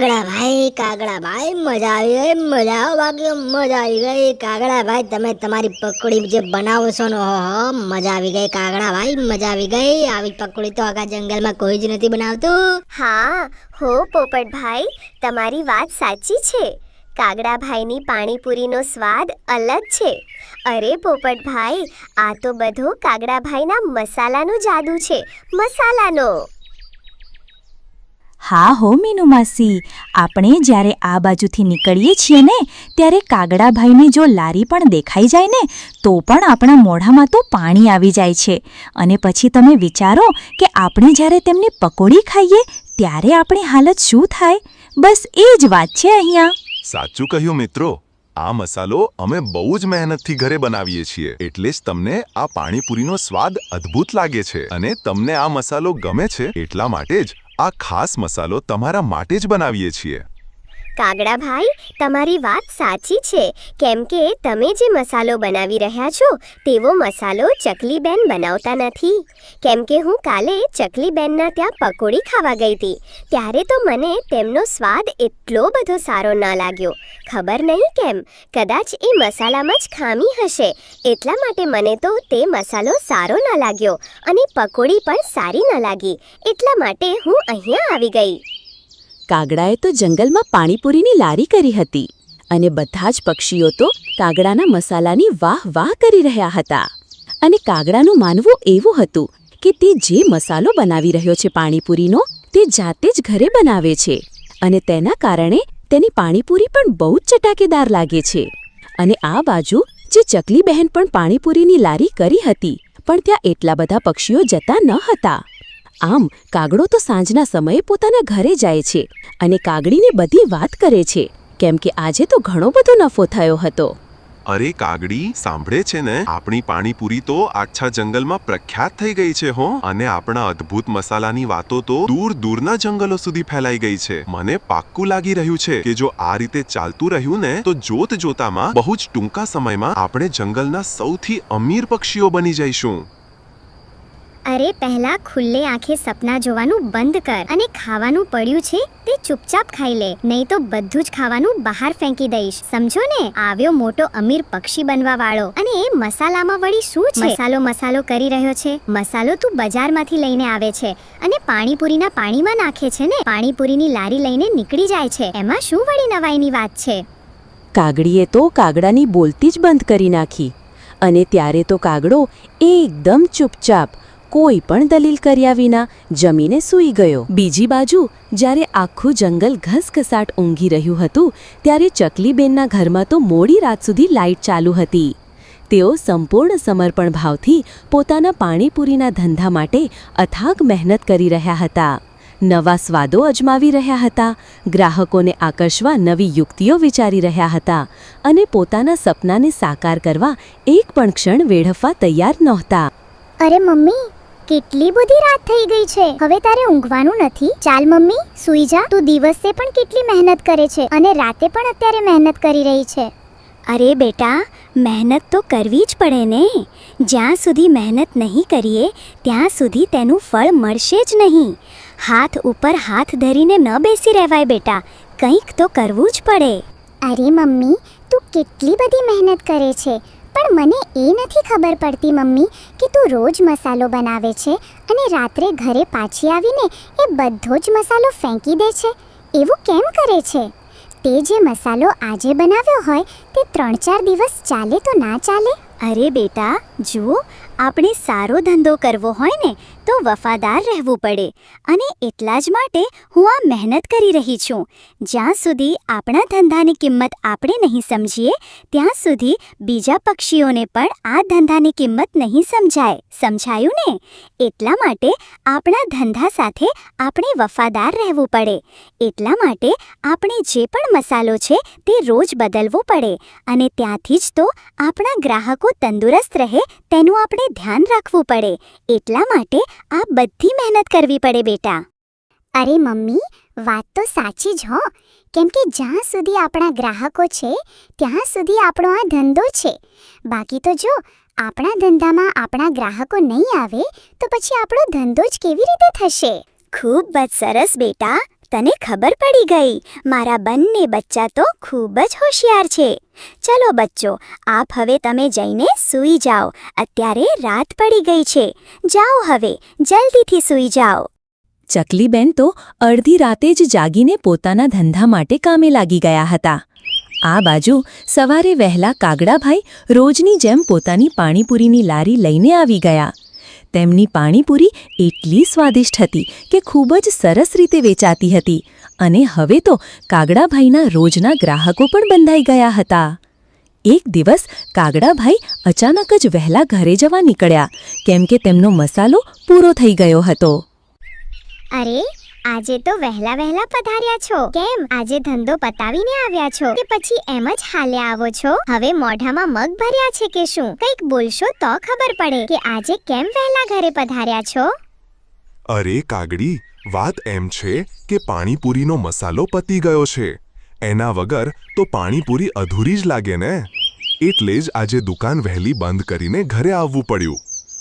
કાગડા ભાઈ કાગડા ભાઈ મજા આવી ગઈ, મજા આવો બાકી, મજા આવી ગઈ. કાગડા ભાઈ તમે તમારી પકોડી જે બનાવો છો ને હો, મજા આવી ગઈ. કાગડા ભાઈ મજા આવી ગઈ. આવી પકોડી તો આખા જંગલમાં કોઈ જ નથી બનાવતું. હા, હો પોપટ ભાઈ તમારી વાત સાચી છે. કાગડાભાઈની પાણીપુરીનો સ્વાદ અલગ છે. અરે પોપટ ભાઈ આ તો બધો કાગડાભાઈના મસાલાનો જાદુ છે. મસાલાનો. હા હો મીનુ માસી આપણે જ્યારે આ બાજુથી નીકળીએ છીએ ને, ત્યારે કાગડાભાઈની જો લારી પણ દેખાઈ જાય ને, તો પણ આપણા મોઢામાં તો પાણી આવી જાય છે. અને પછી તમે વિચારો કે આપણે જ્યારે તેમની પકોડી ખાઈએ, ત્યારે આપણી હાલત શું થાય? બસ એ જ વાત છે અહીંયા. સાચું કહ્યું મિત્રો, આ મસાલો અમે બહુ જ મહેનતથી ઘરે બનાવીએ છીએ. એટલે જ તમને આ પાણીપુરીનો સ્વાદ અદ્ભુત લાગે છે. અને તમને આ મસાલો ગમે છે, એટલા માટે જ આ ખાસ મસાલો તમારા માટે જ બનાવીએ છીએ. કાગડાભાઈ તમારી વાત સાચી છે. કેમ કે તમે જે મસાલો બનાવી રહ્યા છો, તેવો મસાલો ચકલીબેન બનાવતા નથી. કેમ કે હું કાલે ચકલીબેનના ત્યાં પકોડી ખાવા ગઈ હતી. ત્યારે તો મને તેમનો સ્વાદ એટલો બધો સારો ન લાગ્યો. ખબર નહીં કેમ? કદાચ એ મસાલામાં જ ખામી હશે. એટલા માટે મને તો તે મસાલો સારો ન લાગ્યો અને પકોડી પણ સારી ન લાગી. એટલા માટે હું અહીંયા આવી ગઈ. કાગડાએ તો જંગલમાં પાણીપુરીની લારી કરી હતી અને બધા જ પક્ષીઓ તો કાગડાના મસાલાની વાહ વાહ કરી રહ્યા હતા. અને કાગડાનું માનવું એવું હતું કે તે જે મસાલો બનાવી રહ્યો છે પાણીપુરીનો, તે જાતે જ ઘરે બનાવે છે અને તેના કારણે તેની પાણીપુરી પણ બહુ જ ચટાકેદાર લાગે છે. અને આ બાજુ જે ચકલી બહેન પણ પાણીપુરીની લારી કરી હતી, પણ ત્યાં એટલા બધા પક્ષીઓ જતા ન હતા. આમ, કાગડો તો સાંજના સમયે પોતાના ઘરે જાય છે અને કાગડીને બધી વાત કરે છે, કેમ કે આજે તો ઘણો બધો નફો થયો હતો. અરે કાગડી, સાંભળે છે ને? આપણી પાણીપુરી તો આછા જંગલમાં પ્રખ્યાત થઈ ગઈ છે હો. અને આપણા અદ્ભુત મસાલાની વાતો તો દૂર દૂરના જંગલો સુધી ફેલાઈ ગઈ છે. મને પાક્કું લાગી રહ્યું છે કે જો આ રીતે ચાલતું રહ્યું ને, તો જોત જોતામાં બહુ જ ટૂંકા સમયમાં આપણે જંગલના સૌથી અમીર પક્ષીઓ બની જઈશું. અરે પહેલા ખુલ્લે આંખે સપના જોવાનું બંધ કર અને ખાવાનું પડ્યું છે તે ચૂપચાપ ખાઈ લે. નહીં તો બધું જ ખાવાનું બહાર ફેંકી દઈશ. સમજો ને? આવ્યો મોટો અમીર પક્ષી બનવા વાળો અને એ મસાલામાં વળી શું છે? મસાલો મસાલો કરી રહ્યો છે. મસાલો તું બજારમાંથી લઈને આવે છે અને પાણીપુરીના પાણીમાં નાખે છે ને? પાણીપુરીની લારી લઈને નીકળી જાય છે. એમાં શું વળી નવાઈની વાત છે? કાગડીએ તો કાગડાની બોલતી જ બંધ કરી નાખી. અને ત્યારે તો કાગડો એકદમ ચૂપચાપ કોઈ પણ દલીલ કર્યા વિના જમીને સૂઈ ગયો. બીજી બાજુ, જ્યારે આખું જંગલ ઘસઘસાટ ઊંઘી રહ્યું હતું, ત્યારે ચકલીબેનના ઘરમાં તો મોડી રાત સુધી લાઇટ ચાલુ હતી. તેઓ સંપૂર્ણ સમર્પણ ભાવથી પોતાના પાણીપુરીના ધંધા માટે અથાગ મહેનત કરી રહ્યા હતા. નવા સ્વાદો અજમાવી રહ્યા હતા, ગ્રાહકોને આકર્ષવા નવી યુક્તિઓ વિચારી રહ્યા હતા અને પોતાના સપનાને સાકાર કરવા એક પણ ક્ષણ વેડફવા તૈયાર નહોતા. અરે મમ્મી કેટલી બધી રાત થઈ ગઈ છે. હવે તારે ઊંઘવાનું નથી. ચાલ મમ્મી સૂઈ જા. તું દિવસે પણ કેટલી મહેનત કરે છે અને રાતે પણ અત્યારે મહેનત કરી રહી છે. અરે બેટા મહેનત તો કરવી જ પડે ને. જ્યાં સુધી મહેનત નહીં કરીએ ત્યાં સુધી તેનું ફળ મળશે જ નહીં. હાથ ઉપર હાથ ધરીને ન બેસી રહેવાય બેટા. કંઈક તો કરવું જ પડે. અરે મમ્મી તું કેટલી બધી મહેનત કરે છે. પણ મને એ નથી ખબર પડતી, મમ્મી, કે તું રોજ મસાલો બનાવે છે અને રાત્રે ઘરે પાછી આવીને એ બધો જ મસાલો ફેંકી દે છે. એવું કેમ કરે છે? તે જે મસાલો આજે બનાવ્યો હોય, તે ત્રણ ચાર દિવસ ચાલે તો ના ચાલે? અરે બેટા, જુઓ, આપણે સારો ધંધો કરવો હોય ને તો વફાદાર રહેવું પડે અને એટલા જ માટે હું આ મહેનત કરી રહી છું. જ્યાં સુધી આપણા ધંધાની કિંમત આપણે નહીં સમજીએ, ત્યાં સુધી બીજા પક્ષીઓને પણ આ ધંધાની કિંમત નહીં સમજાય. સમજાયું ને? એટલા માટે આપણા ધંધા સાથે આપણે વફાદાર રહેવું પડે. એટલા માટે આપણે જે પણ મસાલો છે તે રોજ બદલવો પડે અને ત્યાંથી જ તો આપણા ગ્રાહકો તંદુરસ્ત રહે તેનું આપણે ધ્યાન રાખવું પડે. એટલા માટે આ બધી મહેનત કરવી પડે બેટા. અરે મમ્મી, વાત તો સાચી જ હો. કેમ કે જ્યાં સુધી આપણા ગ્રાહકો છે, ત્યાં સુધી આપણો આ ધંધો છે. બાકી તો જો, આપણા ધંધામાં આપણા ગ્રાહકો નહીં આવે, તો પછી આપણો ધંધો જ કેવી રીતે થશે? ખૂબ જ સરસ બેટા. તને ખબર પડી ગઈ. મારા બંને બચ્ચા તો ખૂબ જ હોશિયાર છે. ચલો બચ્ચો, આપ હવે તમે જઈને સૂઈ જાઓ. અત્યારે રાત પડી ગઈ છે. જાઓ હવે, જલ્દીથી સૂઈ જાઓ. ચકલીબેન તો અડધી રાતે જ જાગીને પોતાના ધંધા માટે કામે લાગી ગયા હતા. આ બાજુ સવારે વહેલા કાગડાભાઈ રોજની જેમ પોતાની પાણીપુરીની લારી લઈને આવી ગયા. તેમની પાણીપુરી એટલી સ્વાદિષ્ટ હતી કે ખૂબ જ સરસ રીતે વેચાતી હતી. અને હવે તો કાગડાભાઈના રોજના ગ્રાહકો પણ બંધાઈ ગયા હતા. એક દિવસ કાગડાભાઈ અચાનક જ વહેલા ઘરે જવા નીકળ્યા, કેમ કે તેમનો મસાલો પૂરો થઈ ગયો હતો. અરે આજે તો વહેલા વહેલા પધાર્યા છો. કેમ? આજે ધંધો પતાવીને આવ્યા છો. કે પછી એમ જ હાલે આવો છો? હવે મોઢામાં મગ ભર્યા છે કે શું? કંઈક બોલશો તો ખબર પડે કે આજે કેમ વહેલા ઘરે પધાર્યા છો? અરે કાગડી, વાત એમ છે કે પાણીપુરીનો મસાલો પતી ગયો છે. એના વગર તો પાણીપુરી અધૂરી જ લાગે ને? એટલે જ આજે દુકાન વહેલી બંધ કરીને ઘરે આવવું પડ્યું.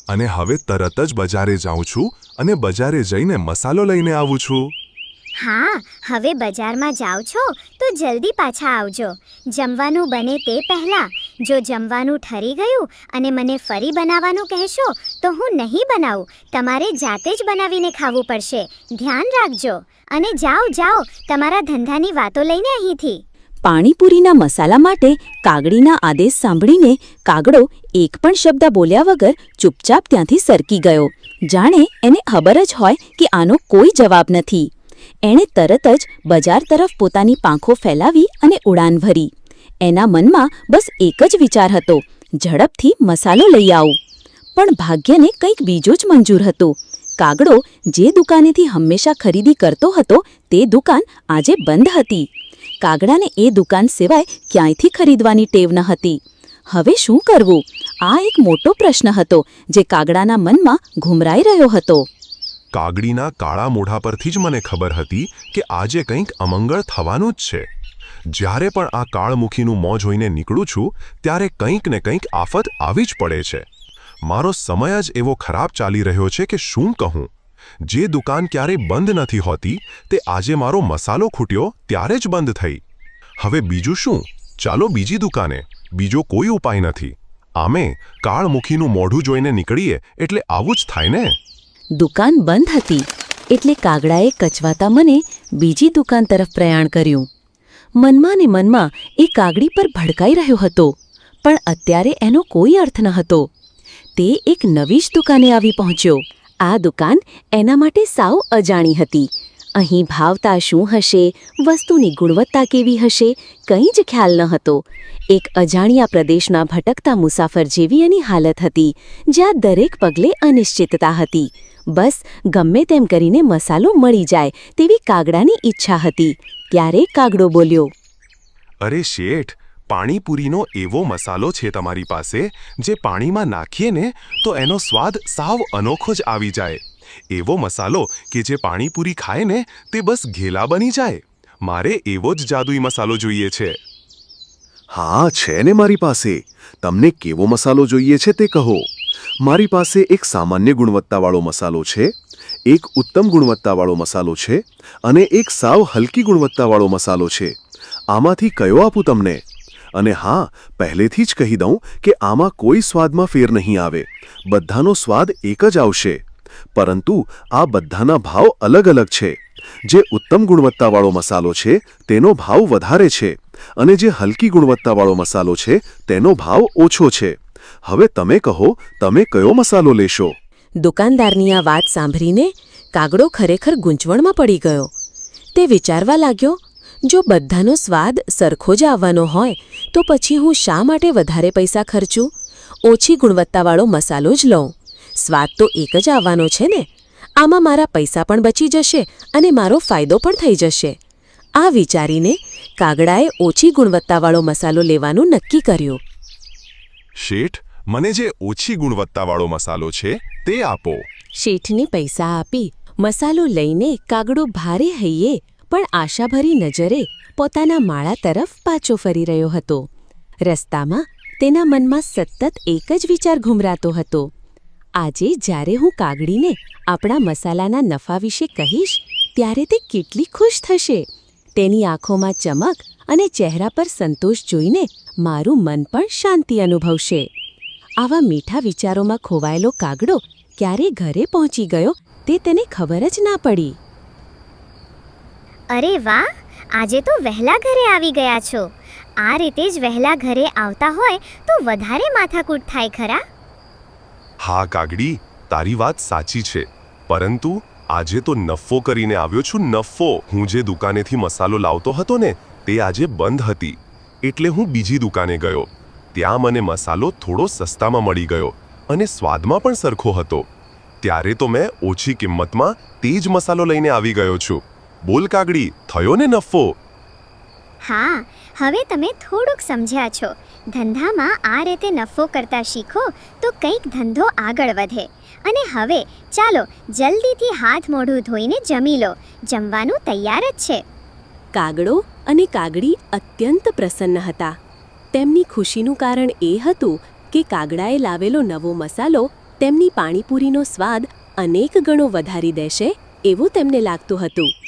અને હવે તરત જ બજારે જાઉં છું અને બજારે જઈને મસાલો લઈને આવું છું. હા, હવે બજારમાં જાઓ છો તો જલ્દી પાછા આવજો. જમવાનું બને તે પહેલા. જો જમવાનું ઠરી ગયું અને મને ફરી બનાવવાનું કહેશો તો હું નહીં બનાવું. તમારે જાતે જ બનાવીને ખાવું પડશે. ધ્યાન રાખજો. અને જાઓ જાઓ, તમારા ધંધાની વાતો લઈને અહીંથી. પાણીપુરીના મસાલા માટે કાગડીના આદેશ સાંભળીને કાગડો એક પણ શબ્દ બોલ્યા વગર ચૂપચાપ ત્યાંથી સરકી ગયો. જાણે એને ખબર જ હોય કે આનો કોઈ જવાબ નથી. એણે તરત જ બજાર તરફ પોતાની પાંખો ફેલાવી અને ઉડાન ભરી. એના મનમાં બસ એક જ વિચાર હતો, ઝડપથી મસાલો લઈ આવું. પણ ભાગ્યને કંઈક બીજો જ મંજૂર હતો. કાગડો જે દુકાનેથી હંમેશા ખરીદી કરતો હતો તે દુકાન આજે બંધ હતી. કાગડાને એ દુકાન સિવાય ક્યાંયથી ખરીદવાની ટેવ ન હતી. હવે શું કરવું? આ એક મોટો પ્રશ્ન હતો જે કાગડાના મનમાં ઘુમરાઈ રહ્યો હતો. કાગડીના કાળા મોઢા પરથી જ મને ખબર હતી કે આજે કંઈક અમંગળ થવાનું જ છે. જ્યારે પણ આ કાળમુખીનું મોં જોઈને નીકળું છું, ત્યારે કંઈક ને કંઈક આફત આવી જ પડે છે. મારો સમય જ એવો ખરાબ ચાલી રહ્યો છે કે શું કહું? જે દુકાન ક્યારેય બંધ નથી હોતી, તે આજે મારો મસાલો ખૂટ્યો ત્યારે જ બંધ થઈ. હવે બીજું શું? ચાલો બીજી દુકાને. બીજો કોઈ ઉપાય નથી. આમે કાળમુખીનું મોઢું જોઈને નીકળીએ એટલે આવું જ થાય ને? દુકાન બંધ હતી એટલે કાગડાએ કચવાતા મને બીજી દુકાન તરફ પ્રયાણ કર્યું. મનમાં ને મનમાં એ કાગડી પર ભડકાઈ રહ્યો હતો, પણ અત્યારે એનો કોઈ અર્થ ન હતો તે એક નવી જ દુકાને આવી પહોંચ્યો. આ દુકાન એના માટે સાવ અજાણી હતી. અહીં ભાવતા શું હશે, વસ્તુની ગુણવત્તા કેવી હશે, કંઈ જ ખ્યાલ ન હતો. એક અજાણ્યા પ્રદેશના ભટકતા મુસાફર જેવી એની હાલત હતી, જ્યાં દરેક પગલે અનિશ્ચિતતા હતી. બસ ગમે તેમ કરીને મસાલો મળી જાય તેવી કાગડાની ઈચ્છા હતી. ત્યારે કાગડો બોલ્યો, અરે શેઠ પાણીપુરીનો એવો મસાલો છે તમારી પાસે, જે પાણીમાં નાખીએ ને તો એનો સ્વાદ સાવ અનોખો જ આવી જાય. એવો મસાલો કે જે પાણીપુરી ખાય ને તે બસ ઘેલા બની જાય. મારે એવો જ જાદુઈ મસાલો જોઈએ છે. હા, છે ને મારી પાસે. તમને કેવો મસાલો જોઈએ છે તે કહો. મારી પાસે એક સામાન્ય ગુણવત્તાવાળો મસાલો છે, એક ઉત્તમ ગુણવત્તાવાળો મસાલો છે અને એક સાવ હલકી ગુણવત્તાવાળો મસાલો છે. આમાંથી કયો આપું તમને? અને હા, પહેલેથી જ કહી દઉં કે આમાં કોઈ સ્વાદમાં ફેર નહીં આવે. બધાનો સ્વાદ એક જ આવશે. પરંતુ આ બધાના ભાવ અલગ અલગ છે. જે ઉત્તમ ગુણવત્તાવાળો મસાલો છે, તેનો ભાવ વધારે છે. અને જે હલકી ગુણવત્તાવાળો મસાલો છે, તેનો ભાવ ઓછો છે. હવે તમે કહો, તમે કયો મસાલો લેશો? દુકાનદારની આ વાત સાંભળીને કાગડો ખરેખર ગૂંચવણમાં પડી ગયો. તે વિચારવા લાગ્યો જો બધાનો સ્વાદ સરખો જ આવવાનો હોય તો પછી હું શા માટે વધારે પૈસા ખર્ચું? ઓછી ગુણવત્તાવાળો મસાલો જ લઉં. સ્વાદ તો એક જ આવવાનો છે ને? આમાં મારા પૈસા પણ બચી જશે અને મારો ફાયદો પણ થઈ જશે. આ વિચારીને કાગડાએ ઓછી ગુણવત્તાવાળો મસાલો લેવાનું નક્કી કર્યું. શેઠ મને જે ઓછી ગુણવત્તાવાળો મસાલો છે તે આપો. શેઠને પૈસા આપી મસાલો લઈને કાગડો ભારે હૈયે પણ આશાભરી નજરે પોતાના માળા તરફ પાછો ફરી રહ્યો હતો. રસ્તામાં તેના મનમાં સતત એક જ વિચાર ઘુમરાતો હતો. આજે જ્યારે હું કાગડીને આપણા મસાલાના નફા વિશે કહીશ, ત્યારે તે કેટલી ખુશ થશે. તેની આંખોમાં ચમક અને ચહેરા પર સંતોષ જોઈને મારું મન પણ શાંતિ અનુભવશે. આવા મીઠા વિચારોમાં ખોવાયેલો કાગડો ક્યારે ઘરે પહોંચી ગયો તે તેને ખબર જ ના પડી. અરે વાહ, આજે તો વહેલા ઘરે આવી ગયા છો. આ રીતે જ વહેલા ઘરે આવતા હોય તો વધારે માથાકૂટ થાય ખરા? હા કાગડી, તારી વાત સાચી છે. પરંતુ આજે તો નફો કરીને આવ્યો છું, નફો. હું જે દુકાનેથી મસાલો લાવતો હતો ને, તે આજે બંધ હતી. એટલે હું બીજી દુકાને ગયો. ત્યાં મને મસાલો થોડો સસ્તામાં મળી ગયો અને સ્વાદમાં પણ સરખો હતો. ત્યારે તો મેં ઓછી કિંમતમાં તે જ મસાલો લઈને આવી ગયો છું. બોલ કાગડી થયો ને નફો? હા હવે તમે થોડુંક સમજ્યા છો. ધંધામાં આ રીતે નફો કરતા શીખો તો કંઈક ધંધો આગળ વધે. અને હવે ચાલો જલ્દીથી હાથ મોઢું ધોઈને જમી લો. જમવાનું તૈયાર જ છે. કાગડો અને કાગડી અત્યંત પ્રસન્ન હતા. તેમની ખુશીનું કારણ એ હતું કે કાગડાએ લાવેલો નવો મસાલો તેમની પાણીપુરીનો સ્વાદ અનેક ગણો વધારી દેશે એવું તેમને લાગતું હતું.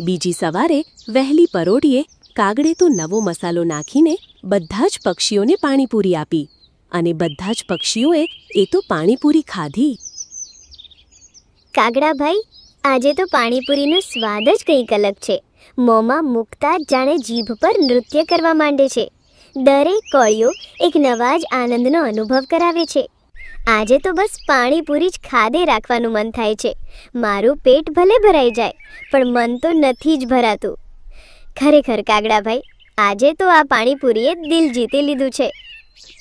બીજી સવારે વહેલી પરોઢીએ કાગડે તો નવો મસાલો નાખીને બધા જ પક્ષીઓને પાણીપુરી આપી અને બધા જ પક્ષીઓએ એ તો પાણીપુરી ખાધી. કાગડાભાઈ આજે તો પાણીપુરીનો સ્વાદ જ કંઈક અલગ છે. મોંમાં મૂકતા જાણે જીભ પર નૃત્ય કરવા માંડે છે. દરેક કોળીઓ એક નવા જ આનંદનો અનુભવ કરાવે છે. આજે તો બસ પાણીપુરી જ ખાધે રાખવાનું મન થાય છે. મારું પેટ ભલે ભરાઈ જાય, પણ મન તો નથી જ ભરાતું. ખરેખર કાગડાભાઈ, આજે તો આ પાણીપુરીએ દિલ જીતી લીધું છે.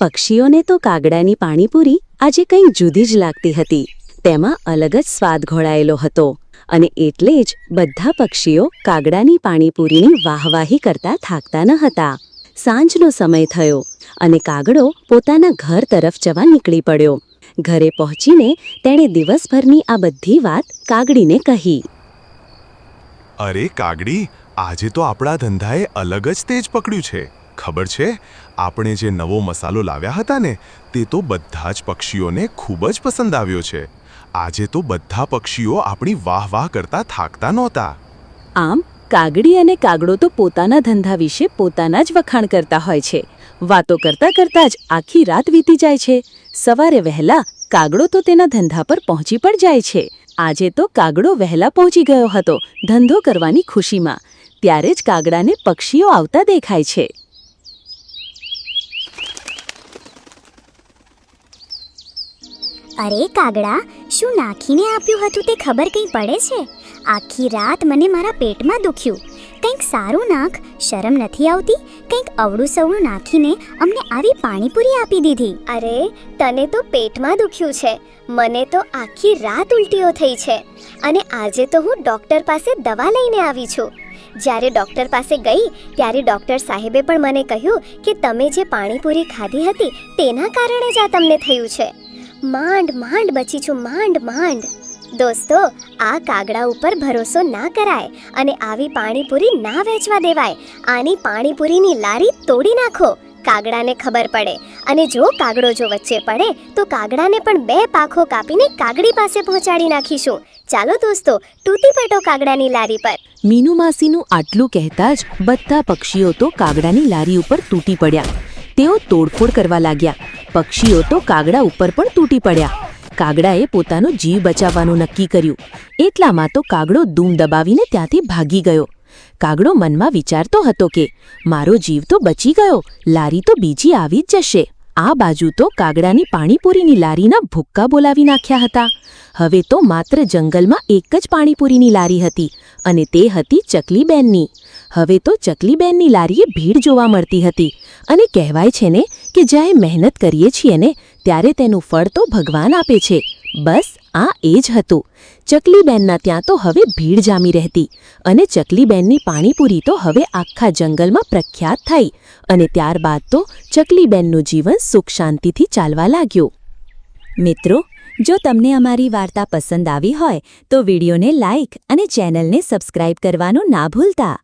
પક્ષીઓને તો કાગડાની પાણીપુરી આજે કંઈક જુદી જ લાગતી હતી. તેમાં અલગ જ સ્વાદ ઘોળાયેલો હતો અને એટલે જ બધા પક્ષીઓ કાગડાની પાણીપુરીની વાહવાહી કરતા થાકતા ન હતા. સાંજનો સમય થયો અને કાગડો પોતાના ઘર તરફ જવા નીકળી પડ્યો. ઘરે પહોંચીને તેણે દિવસભરની આ બધી વાત કાગડીને કહી. અરે કાગડી આજે તો આપણા ધંધાએ અલગ જ તેજ પકડ્યું છે. ખબર છે? આપણે જે નવો મસાલો લાવ્યા હતા ને તે તો બધા જ પક્ષીઓને ખૂબ જ પસંદ આવ્યો છે. આજે તો બધા પક્ષીઓ આપણી વાહ વાહ કરતા થાકતા નહોતા. આમ કાગડી અને કાગડો તો પોતાના ધંધા વિશે પોતાના જ વખાણ કરતા હોય છે. વાતો કરતા કરતા જ આખી રાત વીતી જાય છે. સવારે વહેલા કાગડો તો તેના ધંધા પર પહોંચી પણ જાય છે. આજે તો કાગડો વહેલા પહોંચી ગયો હતો, ધંધો કરવાની ખુશીમાં. ત્યારે જ કાગડાને પક્ષીઓ આવતા દેખાય છે. અરે કાગડા, શું નાખીને આપ્યું હતું તે ખબર કંઈ પડે છે? આખી રાત મને મારા પેટમાં દુખ્યું. કંઈક સારું નાખ, શરમ નથી આવતી, કંઈક અવળું સવળું નાખીને અમને આવી પાણીપુરી આપી દીધી. અરે, તને તો પેટમાં દુખ્યું છે. મને તો આખી રાત ઉલટીઓ થઈ છે. અને આજે તો હું ડૉક્ટર પાસે દવા લઈને આવી છું. જ્યારે ડૉક્ટર પાસે ગઈ, ત્યારે ડૉક્ટર સાહેબે પણ મને કહ્યું કે તમે જે પાણીપુરી ખાધી હતી, તેના કારણે જ આ તમને થયું છે. માંડ માંડ બચી છું, માંડ માંડ. દોસ્તો, આ કાગડા ઉપર ભરોસો ના કરાય અને આવી પાણીપુરી ના વેચવા દેવાય. આની પાણીપુરીની લારી તોડી નાખો. કાગડાને ખબર પડે અને જો કાગડો જો વચ્ચે પડે, તો કાગડાને પણ બે પાખો કાપીને કાગડી પાસે પહોંચાડી નાખીશું. ચાલો દોસ્તો, તૂટી પેટો કાગડાની લારી પર. મીનુ માસીનું આટલું કહેતા જ બધા પક્ષીઓ તો કાગડાની લારી ઉપર તૂટી પડ્યા. તેઓ તોડફોડ કરવા લાગ્યા. પક્ષીઓ તો કાગડા ઉપર પણ તૂટી પડ્યા. કાગડાએ પોતાનો જીવ બચાવવાનું નક્કી કર્યું. એટલામાં તો કાગડો દૂમ દબાવીને ત્યાંથી ભાગી ગયો. કાગડો મનમાં વિચારતો હતો કે, મારો જીવ તો બચી ગયો, લારી તો બીજી આવી જ જશે. આ બાજુ તો કાગડાની પાણીપુરીની લારીના ભૂક્કા બોલાવી નાખ્યા હતા. હવે તો માત્ર જંગલમાં એક જ પાણીપુરીની લારી હતી અને તે હતી ચકલીબેનની. હવે તો ચકલીબેનની લારીએ ભીડ જોવા મળતી હતી અને કહેવાય છે ને કે જ્યાં મહેનત કરીએ છીએ ને ત્યારે તેનું ફળ તો ભગવાન આપે છે. બસ, આ એ જ હતું. ચકલીબેનના ત્યાં તો હવે ભીડ જામી રહેતી અને ચકલીબેનની પાણીપુરી તો હવે આખા જંગલમાં પ્રખ્યાત થઈ અને ત્યારબાદ તો ચકલીબેનનું જીવન સુખ શાંતિથી ચાલવા લાગ્યું. મિત્રો, જો તમને અમારી વાર્તા પસંદ આવી હોય તો વિડીયોને લાઇક અને ચેનલને સબસ્ક્રાઇબ કરવાનું ના ભૂલતા.